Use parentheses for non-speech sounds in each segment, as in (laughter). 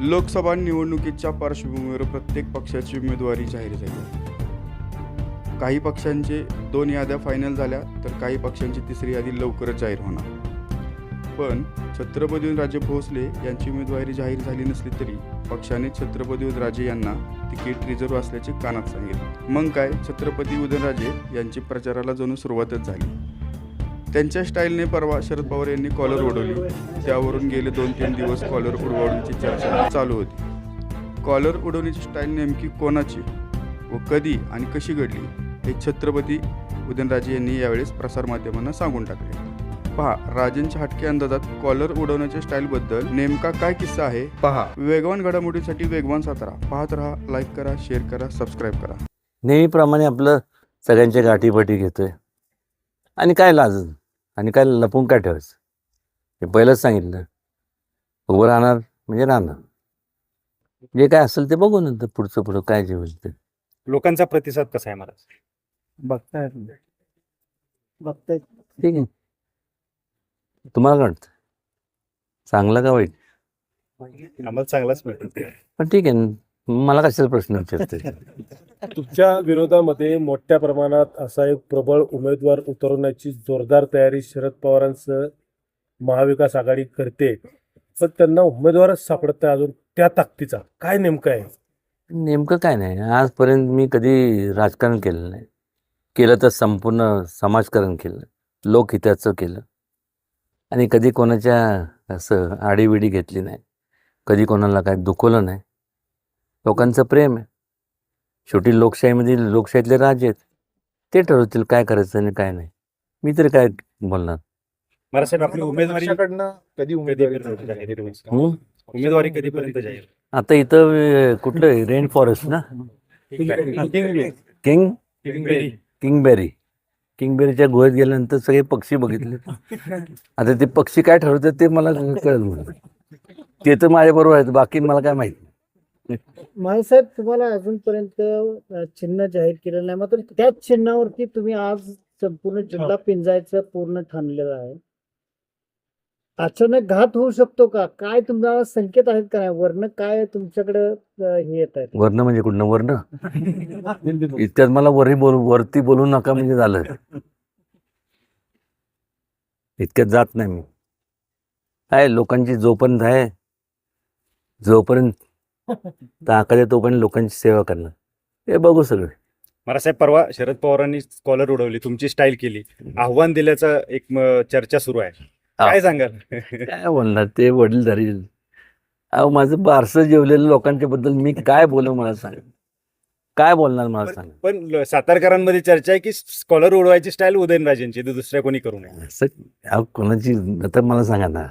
लोकसभा निवडणुकीच्या पार्श्वभूमीवर प्रत्येक पक्षाची उमेदवारी जाहीर झाली. काही पक्षांचे दोन याद्या फायनल झाल्या तर काही पक्षांची तिसरी यादी लवकरच जाहीर होणार. पण छत्रपती राजे भोसले यांची उमेदवारी जाहीर झाली नसली तरी पक्षाने छत्रपती राजे यांना तिकीट रिझर्व्ह असल्याचे कानात सांगितले. मग काय? छत्रपती उदयनराजे यांची प्रचाराला जणू सुरुवातच झाली. त्यांच्या स्टाईलने परवा शरद पवार यांनी कॉलर उडवली. त्यावरून गेले दोन तीन दिवस कॉलर उडवण्याची चर्चा चालू होती. कॉलर उडवण्याची स्टाईल नेमकी कोणाची व कधी आणि कशी घडली हे छत्रपती उदयनराजे यांनी यावेळेस प्रसारमाध्यमांना सांगून टाकले. पहा राजेंच्या हटके अंदाजात कॉलर उडवण्याच्या स्टाईलबद्दल नेमका काय किस्सा आहे? पहा. वेगवान घडामोडीसाठी वेगवान सातारा. पाहत राहा लाईक करा शेअर करा सबस्क्राईब करा. नेहमीप्रमाणे आपलं सगळ्यांच्या गाठीपाठी घेतोय. आणि काय लाज? आणि काय लपून काय ठेवायचं? हे पहिलंच सांगितलं. उभं राहणार म्हणजे राहणार. जे काय असेल ते बघू नंतर पुढचं पुढं काय जे होईल ते. लोकांचा प्रतिसाद कसा आहे महाराज? बघताय. बघताय. ठीक आहे. तुम्हाला काय वाटतं? चांगलं का वाईट? आम्हाला चांगलाच मिळतो. पण ठीक आहे. न. मला कशाचा प्रश्न विचारते (laughs) तुमच्या विरोधामध्ये मोठ्या प्रमाणात असा एक प्रबळ उमेदवार उतरवण्याची जोरदार तयारी शरद पवारांसह महाविकास आघाडी करते. पण त्यांना उमेदवारच सापडत नाही अजून त्या ताकदीचा. काय नेमकं आहे? नेमकं काय नाही. आजपर्यंत मी कधी राजकारण केलं नाही. केलं तर संपूर्ण समाजकारण केलं. लोकहिताचं केलं. आणि कधी कोणाच्या असं आडीविडी घेतली नाही. कधी कोणाला काय दुखवलं नाही. लोकांचं प्रेम आहे. शेवटी लोकशाहीमध्ये लोकशाहीतले राजे आहेत. ते ठरवतील काय करायचं आणि काय नाही. मी तरी काय बोलणार? महाराज साहेब आपली उमेदवारी कधी कधीपर्यंत जाहीर होईल? हं? उमेदवारी कधीपर्यंत जाहीर? आता इथं अं, कुठलं रेन फॉरेस्ट ना? किंग? किंगबेरी. किंगबेरी. किंगबेरीच्या गुहेत गेल्यानंतर सगळे पक्षी बघितले. आता ते पक्षी काय ठरवतात ते मला कळत नाही. ते तर माझ्या बरोबर आहेत. बाकी मला काय माहिती माळसाहेब तुम्हाला अजूनपर्यंत चिन्ह जाहीर केलेलं नाही. मात्र त्याच चिन्हावरती तुम्ही आज संपूर्ण जिल्हा पिंजायचं पूर्ण ठरलेलं आहे. अचानक घात होऊ शकतो का? काय तुम्हाला संकेत आहेत का नाही? वर्ण काय तुमच्याकडे हे येत आहेत? वर्ण म्हणजे कुठनं? वर्ण? (laughs) इतक्यात मला वरी बोल वरती बोलू नका म्हणजे झालं. इतक्यात जात नाही मी. काय लोकांची जोपर्यंत आहे जोपर्यंत ताकद आहे तोपर्यंत लोकांची सेवा करणार. हे बघू सगळं. महाराज साहेब परवा शरद पवारांनी कॉलर उडवली तुमची स्टाईल केली. आव्हान दिल्याचं एक चर्चा सुरू आहे. काय सांगाल? काय बोलणार ते वडीलधारी अहो माझं बारसं जेवलेलं लोकांच्या बद्दल मी काय बोलू मला सांग. काय बोलणार मला सांग. पण सातारकरांमध्ये चर्चा आहे की स्कॉलर उडवायची स्टाईल उदयनराजेंची दुसऱ्या कोणी करू नये. असं अहो कोणाची आता मला सांगा ना.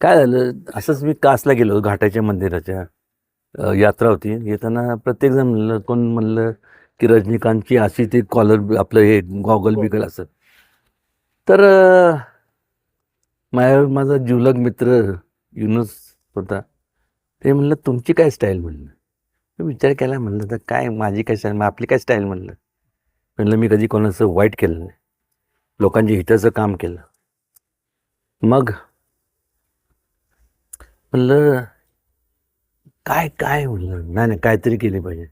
काय झालं? असंच मी कासला गेलो घाटाच्या मंदिराच्या यात्रा होती. येताना प्रत्येक जण म्हणलं कोण म्हणलं की रजनीकांतची अशी ती कॉलर आपलं हे गॉगल बिगल असं. तर अं, माझ्या माझा जिवलग मित्र युनुस होता. ते म्हणलं तुमची काय स्टाईल म्हणलं? मी विचार केला म्हणलं तर काय माझी काय स्टाईल आपली काय स्टाईल म्हणलं? म्हणलं मी कधी कोणाचं वाईट केलं नाही. लोकांच्या हिताचं काम केलं. मग म्हणलं काय काय म्हणलं? नाही नाही काहीतरी केली पाहिजे.